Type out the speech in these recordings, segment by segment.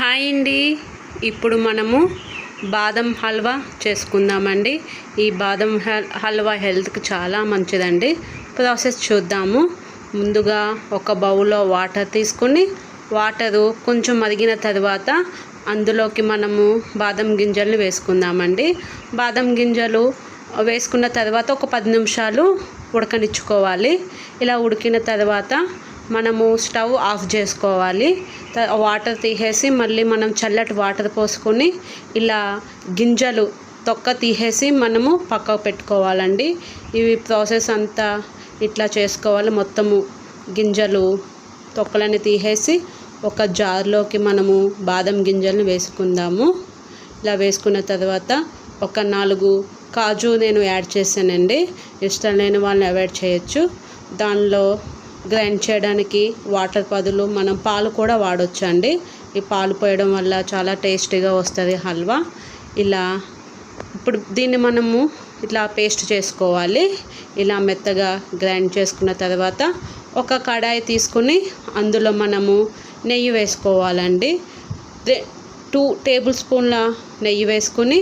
Hi అండి. ఇప్పుడు మనము బాదం హల్వా చేసుకుందామండి. ఈ బాదం హల్- హల్వా హెల్త్కి చాలా మంచిదండి. ప్రాసెస్ చూద్దాము. ముందుగా ఒక బౌల్లో వాటర్ తీసుకుని వాటరు కొంచెం మరిగిన తర్వాత అందులోకి మనము బాదం గింజలు వేసుకుందామండి. బాదం గింజలు వేసుకున్న తర్వాత ఒక పది నిమిషాలు ఉడకనిచ్చుకోవాలి. ఇలా ఉడికిన తర్వాత మనము స్టవ్ ఆఫ్ చేసుకోవాలి. వాటర్ తీసేసి మళ్ళీ మనం చల్లటి వాటర్ పోసుకొని ఇలా గింజలు తొక్క తీసేసి మనము పక్కకు పెట్టుకోవాలండి. ఇవి ప్రాసెస్ అంతా ఇట్లా చేసుకోవాలి. మొత్తము గింజలు తొక్కలని తీసేసి ఒక జార్లోకి మనము బాదం గింజలను వేసుకుందాము. ఇలా వేసుకున్న తర్వాత ఒక నాలుగు కాజు నేను యాడ్ చేశానండి. ఇష్టం లేని వాళ్ళని అవాయిడ్ చేయొచ్చు. దానిలో గ్రైండ్ చేయడానికి వాటర్ బదులు మనం పాలు కూడా వాడొచ్చు అండి ఈ పాలు పోయడం వల్ల చాలా టేస్టీగా వస్తుంది హల్వా. ఇలా ఇప్పుడు దీన్ని మనము ఇట్లా పేస్ట్ చేసుకోవాలి. ఇలా మెత్తగా గ్రైండ్ చేసుకున్న తర్వాత ఒక కడాయి తీసుకుని అందులో మనము నెయ్యి వేసుకోవాలండి. టూ టేబుల్ స్పూన్ల నెయ్యి వేసుకుని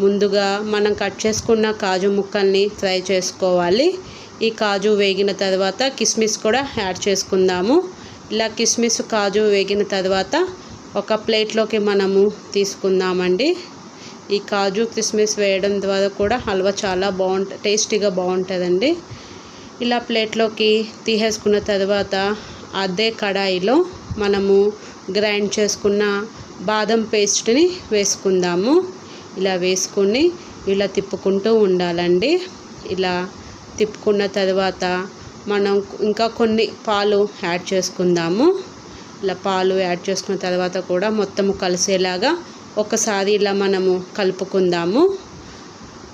ముందుగా మనం కట్ చేసుకున్న కాజు ముక్కల్ని ఫ్రై చేసుకోవాలి. ఈ కాజు వేగిన తర్వాత కిస్మిస్ కూడా యాడ్ చేసుకుందాము. ఇలా కిస్మిస్ కాజు వేగిన తర్వాత ఒక ప్లేట్లోకి మనము తీసుకుందామండి. ఈ కాజు కిస్మిస్ వేయడం ద్వారా కూడా హల్వా చాలా బాగుంట టేస్టీగా బాగుంటుందండి. ఇలా ప్లేట్లోకి తీసేసుకున్న తర్వాత అదే కడాయిలో మనము గ్రైండ్ చేసుకున్న బాదం పేస్ట్ని వేసుకుందాము. ఇలా వేసుకుని ఇలా తిప్పుకుంటూ ఉండాలండి. ఇలా తిప్పుకున్న తర్వాత మనం ఇంకా కొన్ని పాలు యాడ్ చేసుకుందాము. ఇలా పాలు యాడ్ చేసుకున్న తర్వాత కూడా మొత్తము కలిసేలాగా ఒకసారి ఇలా మనము కలుపుకుందాము.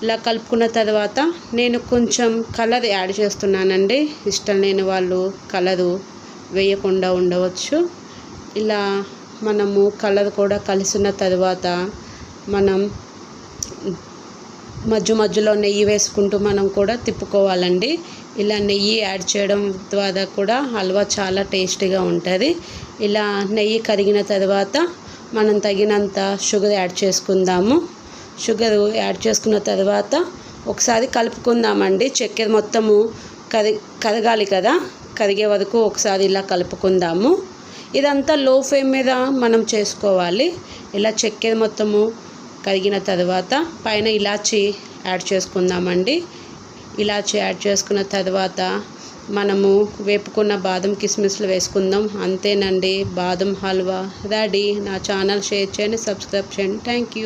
ఇలా కలుపుకున్న తర్వాత నేను కొంచెం కలర్ యాడ్ చేస్తున్నానండి. ఇష్టం లేని వాళ్ళు కలరు వేయకుండా ఉండవచ్చు. ఇలా మనము కలర్ కూడా కలిసిన తర్వాత మనం మధ్య మధ్యలో నెయ్యి వేసుకుంటూ మనం కూడా తిప్పుకోవాలండి. ఇలా నెయ్యి యాడ్ చేయడం ద్వారా కూడా హల్వా చాలా టేస్టీగా ఉంటుంది. ఇలా నెయ్యి కరిగిన తర్వాత మనం తగినంత షుగర్ యాడ్ చేసుకుందాము. షుగర్ యాడ్ చేసుకున్న తర్వాత ఒకసారి కలుపుకుందామండి. చక్కెర మొత్తము కరి కరగాలి కదా? కరిగే వరకు ఒకసారి ఇలా కలుపుకుందాము. ఇదంతా లో ఫ్లేమ్ మీద మనం చేసుకోవాలి. ఇలా చక్కెర మొత్తము కరిగిన తర్వాత పైన ఇలాచి యాడ్ చేసుకుందామండి. ఇలాచి యాడ్ చేసుకున్న తర్వాత మనము వేపుకున్న బాదం కిస్మిస్లు వేసుకుందాం. అంతేనండి. బాదం హల్వా రెడీ. నా ఛానల్ షేర్ చేయండి సబ్స్క్రైబ్ చేయండి. Thank you